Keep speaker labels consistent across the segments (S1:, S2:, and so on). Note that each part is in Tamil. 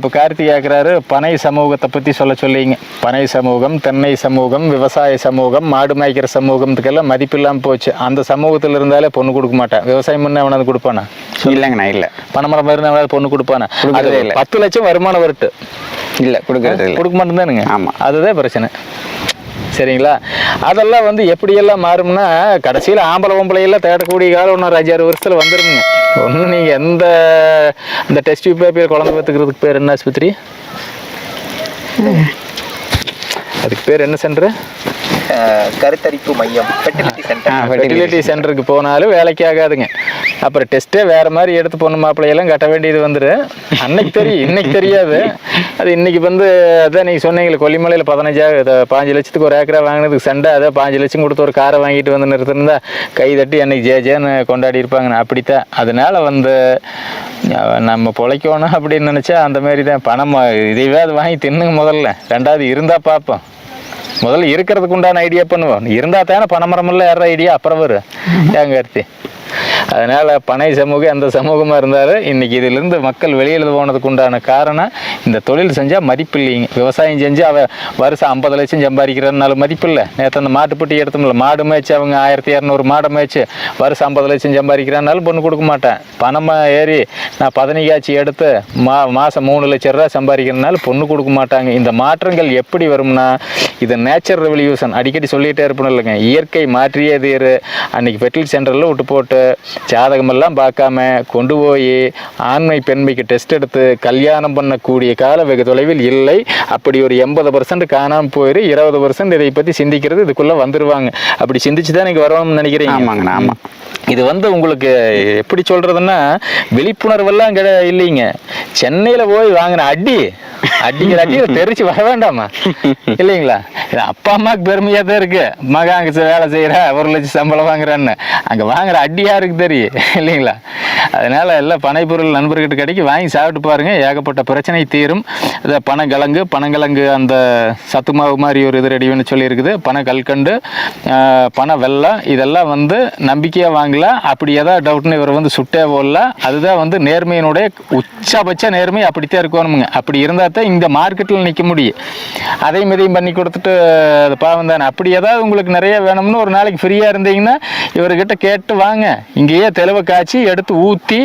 S1: இப்போ கார்த்தி கேட்குறாரு பனை சமூகத்தை பற்றி சொல்ல சொல்லிங்க. பனை சமூகம் தென்னை சமூகம் விவசாய சமூகம் மாடு மேய்க்கிற சமூகத்துக்கெல்லாம் மதிப்பு இல்லாமல் போச்சு. அந்த சமூகத்தில் இருந்தாலே பொண்ணு கொடுக்க மாட்டேன். விவசாயம் பண்ண அவனது கொடுப்பானா?
S2: இல்லைங்கண்ணா இல்லை.
S1: பணமரம் இருந்தால் பொண்ணு கொடுப்பானா. பத்து லட்சம் வருமானம் வரட்டு.
S2: இல்லை கொடுக்கறது
S1: கொடுக்க மாட்டேந்தானுங்க
S2: ஆமா.
S1: அதுதான் பிரச்சனை. சரிங்களா? அதெல்லாம் வந்து எப்படியெல்லாம் மாறும்னா கடைசியில் ஆம்பளை பொம்பளையெல்லாம் தேடக்கூடிய காலம் ஒன்று அஞ்சாறு வருஷத்தில் வந்துருங்க. ஒன்றும் நீங்கள் எந்த இந்த டெஸ்ட் பேப்பர் குழந்தை பார்த்துக்கிறதுக்கு பேர் என்ன ஆஸ்பத்திரி அதுக்கு பேர் என்ன சென்டர்
S3: கருத்தரிப்பு மையம் ஃபெர்டிலிட்டி சென்டர்
S1: ஃபெர்டிலிட்டி சென்டருக்கு போனாலும் வேலைக்கு ஆகாதுங்க. அப்புறம் டெஸ்ட்டே வேற மாதிரி எடுத்து பொண்ணு மாப்பிள்ளையெல்லாம் கட்ட வேண்டியது வந்துரு. அன்னைக்கு தெரியும் இன்னைக்கு தெரியாது. அது இன்னைக்கு வந்து அதான் நீங்கள் சொன்னீங்களே கொல்லிமலையில் பதினஞ்சாக பாஞ்சு லட்சத்துக்கு ஒரு ஏக்கரா வாங்கினதுக்கு சண்டை அதை பாஞ்சு லட்சம் கொடுத்து ஒரு காரை வாங்கிட்டு வந்து நிறுத்திருந்தா கை தட்டி அன்னைக்கு ஜே ஜேன்னு கொண்டாடி இருப்பாங்க அப்படித்தான். அதனால வந்து நம்ம பொழைக்கணும் அப்படின்னு நினச்சா அந்த மாதிரி தான். பணம் இதையவே அது வாங்கி தின்னுங்க முதல்ல. ரெண்டாவது இருந்தால் பார்ப்போம். முதல்ல இருக்கிறதுக்கு உண்டான ஐடியா பண்ணுவோம். இருந்தால் தானே பணமரமெல்லாம் ஏற ஐடியா அப்புறம் வரும். ஏங்க கார்த்தி? அதனால் பனை சமூகம் எந்த சமூகமாக இருந்தாலும் இன்றைக்கி இதிலிருந்து மக்கள் வெளியில் போனதுக்கு உண்டான காரணம் இந்த தொழில் செஞ்சால் மதிப்பு இல்லைங்க விவசாயம் செஞ்சு அவன் வருஷம் ஐம்பது லட்சம் சம்பாதிக்கிறதுனால மதிப்பு இல்லை நேற்று அந்த மாட்டுப்பட்டி எடுத்தோம்ல மாடு மேய்ச்சி அவங்க ஆயிரத்தி இரநூறு மாடு மேய்ச்சி வருஷம் ஐம்பது லட்சம் சம்பாதிக்கிறனாலும் பொண்ணு கொடுக்க மாட்டேன். பணமாக ஏறி நான் பதனிக்காய்ச்சி எடுத்து மா மாதம் மூணு லட்ச ரூபா சம்பாதிக்கிறதுனால பொண்ணு கொடுக்க மாட்டாங்க. இந்த மாற்றங்கள் எப்படி வரும்னா இது நேச்சர் ரெவல்யூஷன் அடிக்கடி சொல்லிகிட்டே இருப்பணும் இல்லைங்க. இயற்கை மாற்றியே தீரு. அன்னைக்கு ஃபெர்டிலிட்டி சென்டரில் விட்டு போட்டு ஜாதகமெல்லாம் பார்க்காம கொண்டு போய் ஆண்மை பெண்மைக்கு டெஸ்ட் எடுத்து கல்யாணம் பண்ணக்கூடிய கால வெகு தொலைவில் இல்லை. அப்படி ஒரு எண்பது பர்சன்ட் காணாமல் போயிரு. இருபது பர்சன்ட் இதை பற்றி சிந்திக்கிறது இதுக்குள்ளே வந்துருவாங்க. அப்படி சிந்திச்சு தான் நீங்கள் வரணும்னு நினைக்கிறீங்க.
S2: ஆமாங்கண்ணா ஆமாம்
S1: இது வந்து உங்களுக்கு எப்படி சொல்றதுன்னா விழிப்புணர்வெல்லாம் கிட இல்லைங்க. சென்னையில போய் வாங்கின அடி. அடிக்கிற அடி தெரிச்சு வர வேண்டாமா? இல்லைங்களா? இது அப்பா அம்மாவுக்கு பெருமையா தான் இருக்கு. மகா அங்க வேலை செய்யற ஒரு லட்சம் சம்பளம் வாங்குறான்னு. அங்க வாங்குற அடி யாருக்கு தெரியும் இல்லைங்களா? அதனால எல்லாம் பனைப்பொருள் நண்பர்கிட்ட கிடைக்கி வாங்கி சாப்பிட்டு பாருங்க. ஏகப்பட்ட பிரச்சனை தீரும். இந்த பனங்கிழங்கு பனங்கிழங்கு அந்த சத்து மாவு மாதிரி ஒரு இது ரெடி பண்ணி சொல்லியிருக்குது. பனை கல்கண்டு பனை வெள்ளம் இதெல்லாம் வந்து நம்பிக்கையாக வாங்கலாம். அப்படி ஏதாவது டவுட்னு இவர் வந்து சுட்டே போடலாம் அதுதான் வந்து நேர்மையினுடைய உச்சபட்ச நேர்மை அப்படித்தான் இருக்கணுமுங்க. அப்படி இருந்தால் தான் இந்த மார்க்கெட்டில் நிற்க முடியும். அதையும் இதையும் பண்ணி கொடுத்துட்டு அது பாவம் தானே. அப்படி ஏதாவது உங்களுக்கு நிறைய வேணும்னு ஒரு நாளைக்கு ஃப்ரீயாக இருந்தீங்கன்னா இவர்கிட்ட கேட்டு வாங்க. இங்கேயே தெளிவை காய்ச்சி எடுத்து ஊற்றி சுற்றி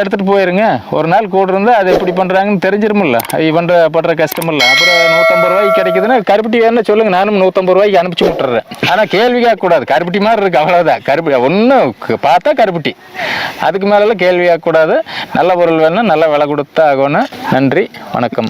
S1: எடுத்துகிட்டு போயிருங்க. ஒரு நாள் கூட இருந்தால் அது எப்படி பண்ணுறாங்கன்னு தெரிஞ்சிருமில்ல. அது பண்ணுற படுற கஷ்டம் இல்லை அப்புறம் நூற்றம்பது ரூபாய்க்கு கிடைக்குதுன்னா கருப்பட்டி வேணும்னு சொல்லுங்கள் நானும் நூற்றம்பது ரூபாய்க்கு அனுப்பிச்சி விட்டுறேன். ஆனால் கேள்வி கேட்கக்கூடாது. கருப்பட்டி மாதிரி இருக்குது அவ்வளோதான் கருப்பட்டி ஒன்று பார்த்தா கருப்பட்டி. அதுக்கு மேலெல்லாம் கேள்வி கேட்கக்கூடாது. நல்ல பொருள் வேணும்னா நல்ல விலை கொடுத்தா ஆகணும் நன்றி வணக்கம்.